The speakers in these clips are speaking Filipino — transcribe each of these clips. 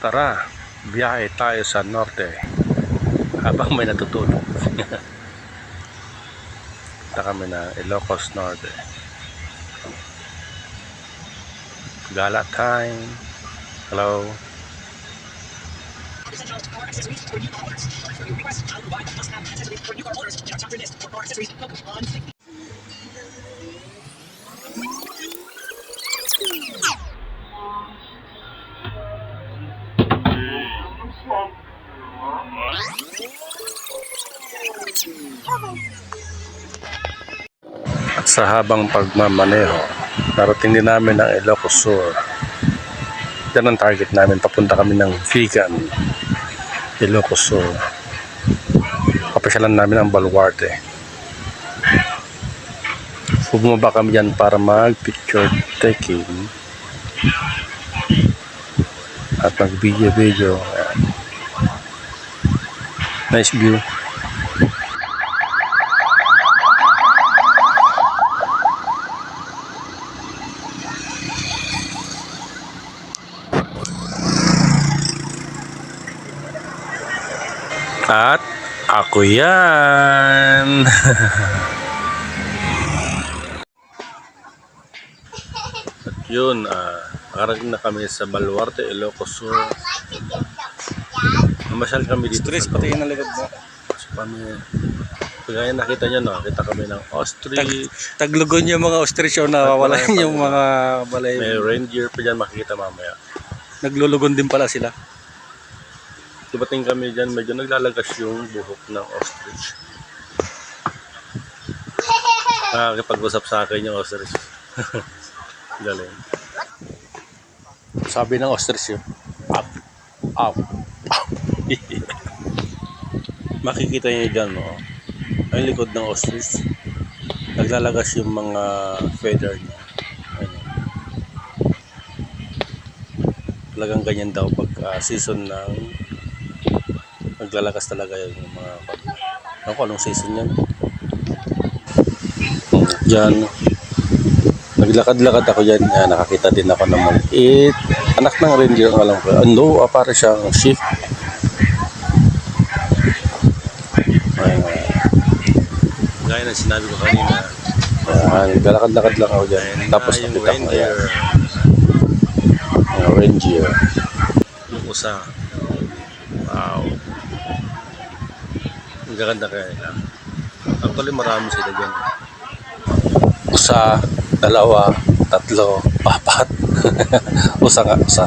Tara, biyahe tayo sa norte habang may natutulog. Punta kami na Ilocos Norte. Gala time. Hello. At sa habang pagmamaneho, narating din namin ang Ilocos Sur. Yan ang target namin. Papunta kami ng Vegan, Ilocos Sur. Kapasyalan namin ang Baluarte. So, bumaba kami dyan para mag-picture taking at mag-video-video. Ayan. Nice view. At ako yan. At yun, ah, nakarating na kami sa Baluarte, Ilocos Sur. Namasyal kami dito Stress pati yung likod mo. So, kami, kagaya nakita nyo, nakita kami ng ostrich, Taglugon yung mga ostrich o nawawalan yung mga balay. may reindeer pa dyan makikita mamaya. Naglulugon din pala sila. Dumating kami dyan, medyo naglalagas yung buhok ng ostrich. Nakakipag-usap sa akin yung ostrich. Galing. Sabi ng ostrich yun, up, up. Makikita niyo dyan, no? Ang likod ng ostrich. Naglalagas yung mga feather niya. Ayun. Talagang ganyan daw pag ah, season ng naglalakas talaga yung mga ano ko anong season yan yan naglakad-lakad ako dyan yan, nakakita din ako ng maliit anak ng ranger ang alam ko ano ah, para siyang sheep Ayun, ah. Gaya ng sinabi ko kanina. Uh, naglalakad-lakad lang ako dyan. Tapos yung nakita ko yan reindeer yung usa wow. Ang gaganda kaya nila. Actually marami sila dyan. Usa dalawa tatlo apat. Usa nga usa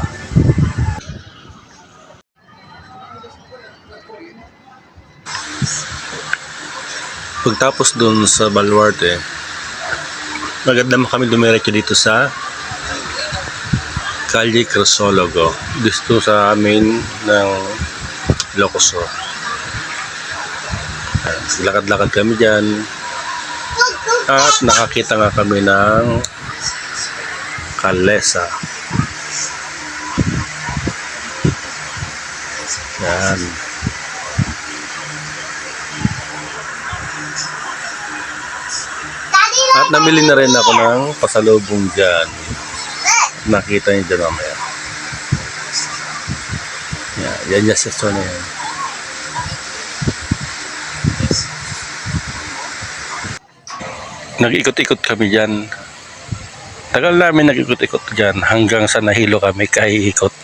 pagtapos dun sa Baluarte maganda mo kami dumiretso dito sa Calle Crisologo dito sa amin ng Ilocos Sur Ayan, lakad-lakad kami dyan at nakakita nga kami ng Kalesa. Yan at namili na rin ako ng pasalubong dyan nakita niyo dyan mamaya yan, yan yung section na yan nag-ikot-ikot kami dyan. Tagal namin nag-ikot-ikot dyan hanggang sa nahilo kami kay ikot.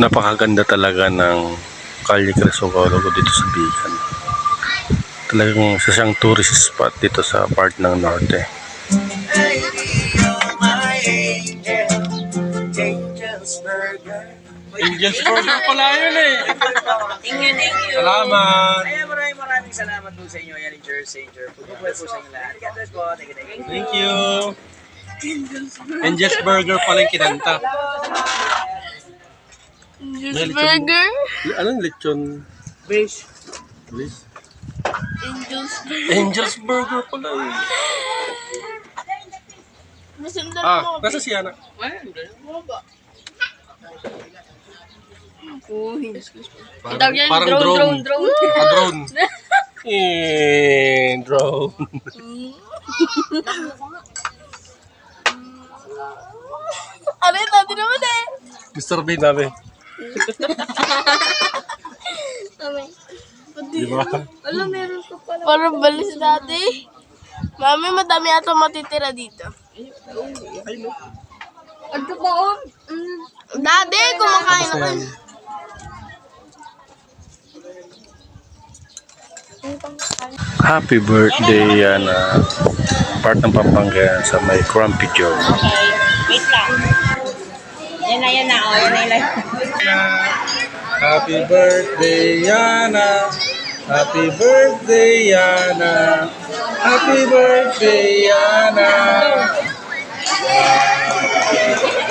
Napakaganda talaga ng Calle Crisologo dito sa Bigan. Talagang isa siyang tourist spot dito sa part ng Norte. Angels Burger pala yun eh. Thank you, thank you. Salamat. Ayan, maraming maraming salamat po sa inyo. Ayan, yung Jersey, Jersey. Po sa inyo lahat. God bless po. Thank you, thank you. Thank you. Angels Burger pala yung kinanta. Angels Burger? Anong lechon? Fish. Please? Angels Angels Burger pala eh. Masundan Ah, mo. nasa si Ana. Uy. Parang, parang drone, drone. drone, drone. Ah, drone. Eh, drone. Aray, dati naman eh. Mr. Bean dami. Di ba? Wala, meron ka pala. Parang balis dati. Mami, madami ata matitira dito. Ano ba on? Dati, kumakain Tapos ako. yan. Happy birthday yan ah, part ng Pampanga yan sa may Crumpy Joe. Wait lang. Yan na, yan na. O, yan na yung Happy birthday, Yana. Happy birthday, Yana. Happy birthday, Yana.